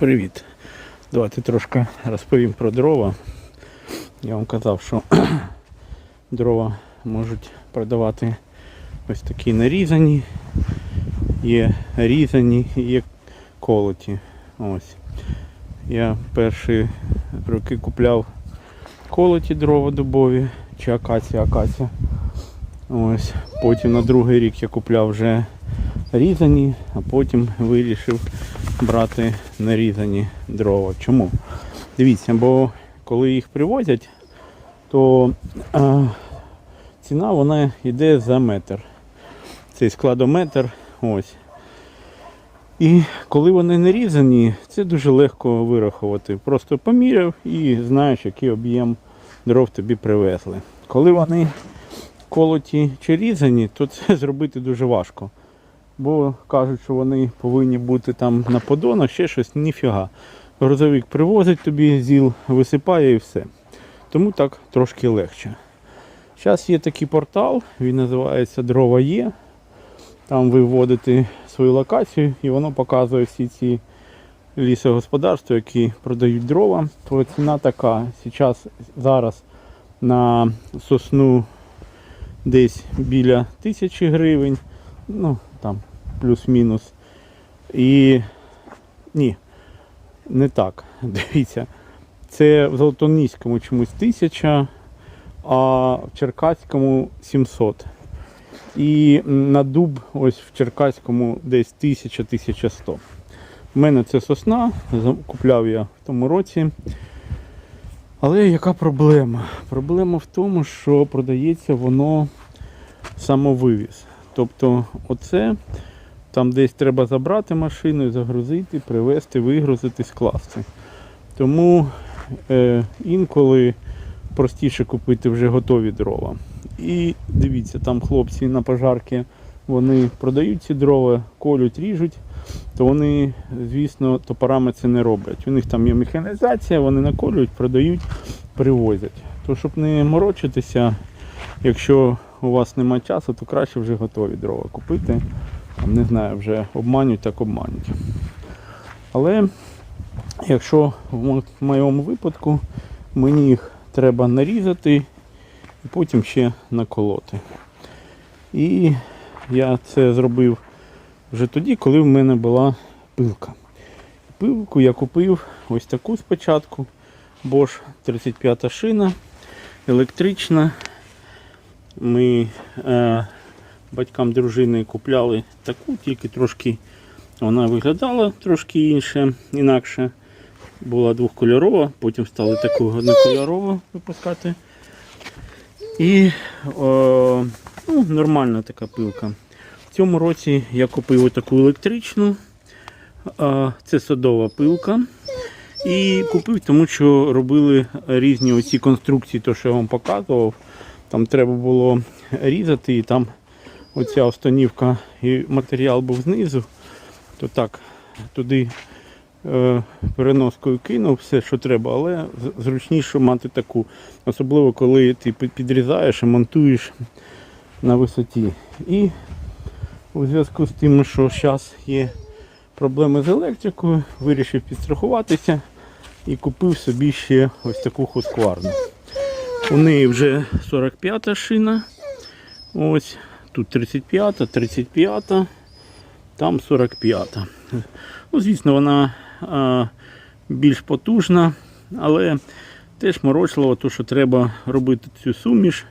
Привіт. Давайте трошки розповім про дрова. Я вам казав, що дрова можуть продавати ось такі нарізані, є різані є колоті. Ось. Я перші роки купляв колоті дрова дубові чи акація акація. Ось. Потім на другий рік я купляв вже різані, а потім вирішив брати нарізані дрова. Чому? Дивіться, бо коли їх привозять, то а, ціна вона йде за метр. Цей складометр. Ось. І коли вони не різані, це дуже легко вирахувати. Просто поміряв і знаєш, який об'єм дров тобі привезли. Коли вони колоті чи різані, то це зробити дуже важко. Бо кажуть, що вони повинні бути там на подонах, ще щось, ніфіга. Грузовик привозить тобі, зіл висипає і все. Тому так трошки легше. Зараз є такий портал, він називається Дрова Є. Там ви вводите свою локацію і воно показує всі ці лісогосподарства, які продають дрова. То ціна така. Зараз, зараз на сосну десь біля тисячі гривень. Ну, плюс-мінус. І ні, не так. Дивіться. Це в Золотоніському чомусь 1000, а в Черкаському 700. І на дуб ось в Черкаському десь 1000-1100. У мене це сосна, купляв я в тому році. Але яка проблема? Проблема в тому, що продається воно самовивіз. Тобто оце там десь треба забрати машину, загрузити, привезти, вигрузити, скласти. Тому е, інколи простіше купити вже готові дрова. І дивіться, там хлопці на пожарки вони продають ці дрова, колють, ріжуть, то вони, звісно, топорами це не роблять. У них там є механізація, вони наколюють, продають, привозять. То щоб не морочитися, якщо у вас немає часу, то краще вже готові дрова купити. Не знаю, вже обманюють, так обманюють. Але якщо в в моєму випадку мені їх треба нарізати і потім ще наколоти. І я це зробив вже тоді, коли в мене була пилка. Пилку я купив ось таку спочатку. Bosch 35 шина, електрична. Ми е, батькам дружини купляли таку, тільки трошки вона виглядала трошки інше, інакше. Була двохкольорова, потім стали таку однокольорову випускати. І о, ну, нормальна така пилка. В цьому році я купив таку електричну. Це садова пилка. І купив, тому що робили різні оці конструкції, то що я вам показував. Там треба було різати, і там оця останівка і матеріал був знизу, то так, туди е, переноскою кинув все, що треба, але зручніше мати таку. Особливо коли ти підрізаєш і монтуєш на висоті. І у зв'язку з тим, що зараз є проблеми з електрикою, вирішив підстрахуватися і купив собі ще ось таку хускварну. У неї вже 45-та шина. Ось тут 35, 35, там 45. Ну, звісно, вона а, більш потужна, але теж морочлива, то що треба робити цю суміш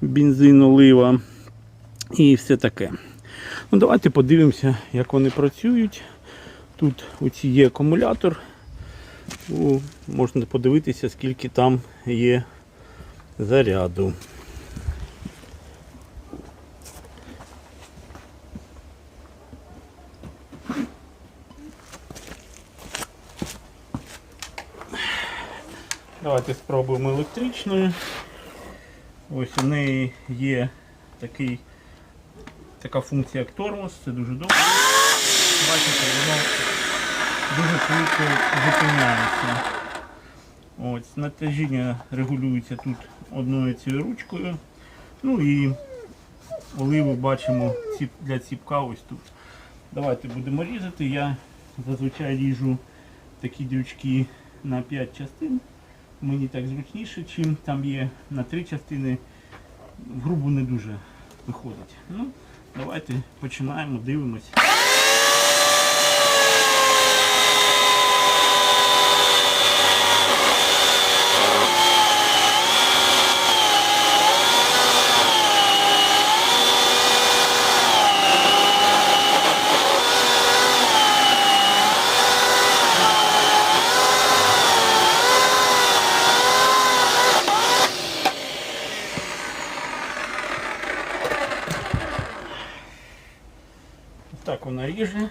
бензин, олива і все таке. Ну, давайте подивимося, як вони працюють. Тут оці є акумулятор. Можна подивитися, скільки там є заряду. Давайте спробуємо електричною. Ось у неї є такий, така функція як тормоз, це дуже добре. Бачите, воно дуже швидко зупиняється. Ось, натяжіння регулюється тут одною цією ручкою. Ну і оливу бачимо для ціпка ось тут. Давайте будемо різати. Я зазвичай ріжу такі дрючки на 5 частин. Мені так зручніше, чим там є на три частини. грубо не дуже виходить. Ну, давайте починаємо, дивимось. Так вона ріже.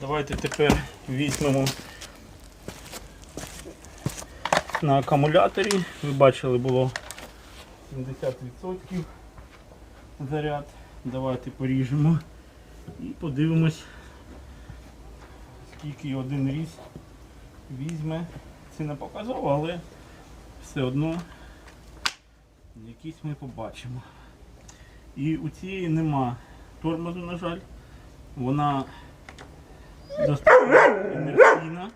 Давайте тепер візьмемо на акумуляторі. Ви бачили, було 70% заряд. Давайте поріжемо і подивимось, скільки один різ візьме. Це не показово, але все одно якісь ми побачимо. І у цієї нема тормозу, на жаль. Вона достатньо інерційна.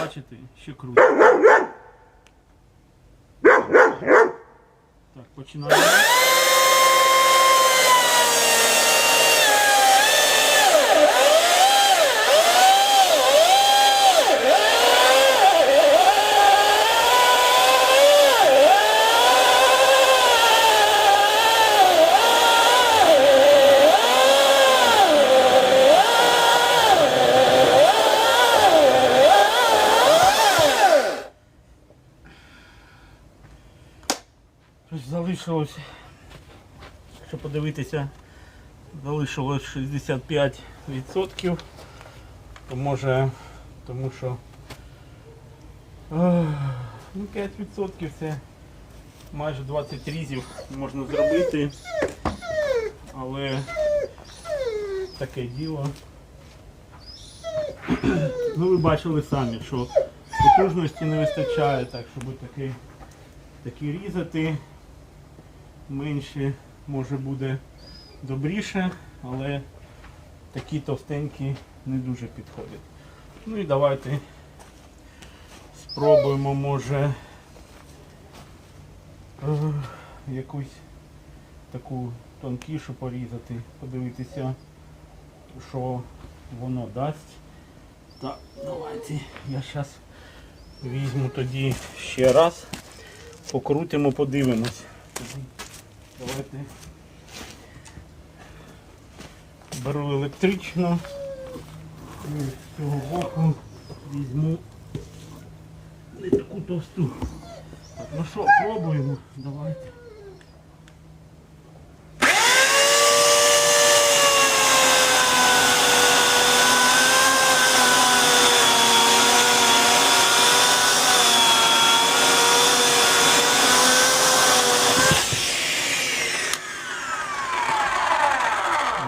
Бачите, ще круто. Так, починаємо. Ось Залишилось, якщо подивитися, залишилось 65%. То може, тому що ну, 5% це майже 20 різів можна зробити. Але таке діло. Ну ви бачили самі, що потужності не вистачає, так щоб такий такі різати. Менше може буде добріше, але такі товстенькі не дуже підходять. Ну і давайте спробуємо, може е, якусь таку тонкішу порізати, подивитися, що воно дасть. Так, давайте я зараз візьму тоді ще раз покрутимо, подивимось. Давайте беру електричну і з цього боку візьму не таку товсту. Так, ну що, пробуємо, давайте.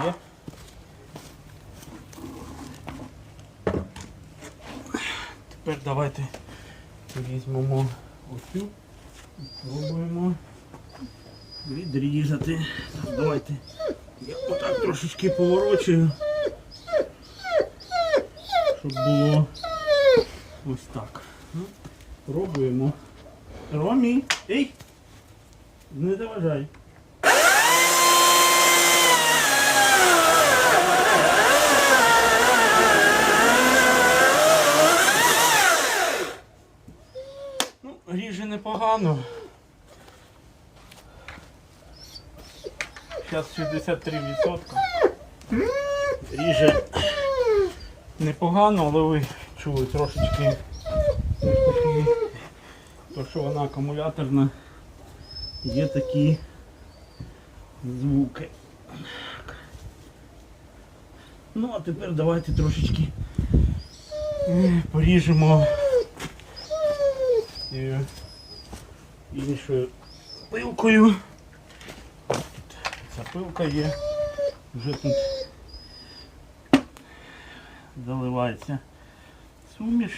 Є. Тепер давайте візьмемо оцю Пробуємо відрізати. Давайте я отак трошечки поворочую, щоб було ось так. Ну, Пробуємо. Ромі, ей! Не заважай. Ріже непогано. Зараз 63%. Ріже непогано, але ви чули трошечки то що вона акумуляторна, є такі звуки. Ну а тепер давайте трошечки е, поріжемо більшою пилкою. Ця пилка є, вже тут заливається суміш.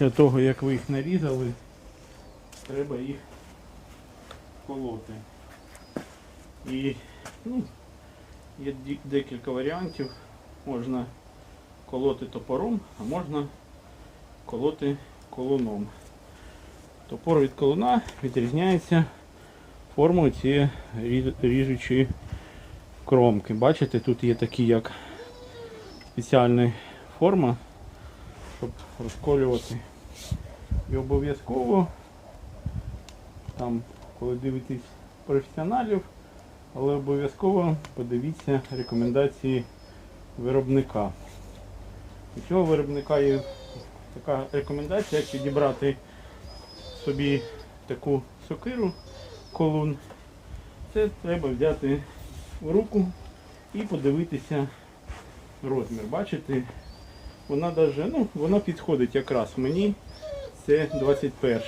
Після того, як ви їх нарізали, треба їх колоти. І ну, є декілька варіантів. Можна колоти топором, а можна колоти колуном. Топор від колуна відрізняється формою цієї ріжучої кромки. Бачите, тут є такі як спеціальна форма, щоб розколювати. І обов'язково там, коли дивитесь професіоналів, але обов'язково подивіться рекомендації виробника. У цього виробника є така рекомендація, як підібрати собі таку сокиру колун. Це треба взяти в руку і подивитися розмір. Бачите, вона даже, ну, вона підходить якраз мені. Це 21.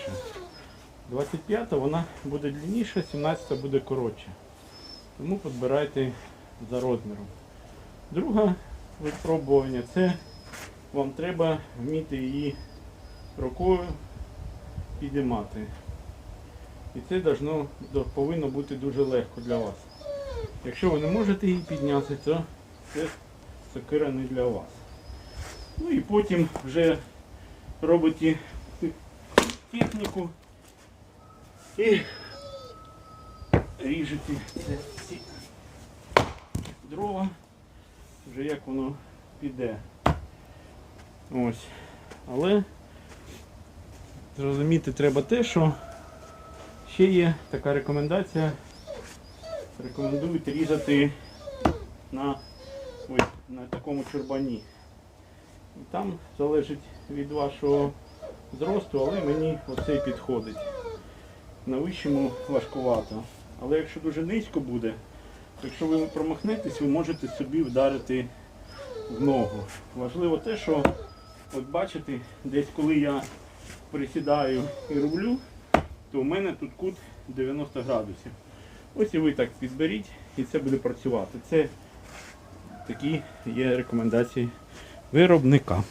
25 вона буде длинніша, 17 буде коротша. Тому підбирайте за розміром. Друге випробування це вам треба вміти її рукою підіймати. І це должно, повинно бути дуже легко для вас. Якщо ви не можете її підняти, то це сокира не для вас. Ну і потім вже робите техніку і ріжете це всі дрова, вже як воно піде. Ось. Але зрозуміти треба те, що ще є така рекомендація. Рекомендують різати на, ось, на такому чурбані. І Там залежить від вашого зросту, але мені оцей підходить. На вищому важкувато. Але якщо дуже низько буде, якщо ви промахнетесь, ви можете собі вдарити в ногу. Важливо те, що от бачите, десь коли я присідаю і роблю, то у мене тут кут 90 градусів. Ось і ви так підберіть і це буде працювати. Це такі є рекомендації виробника.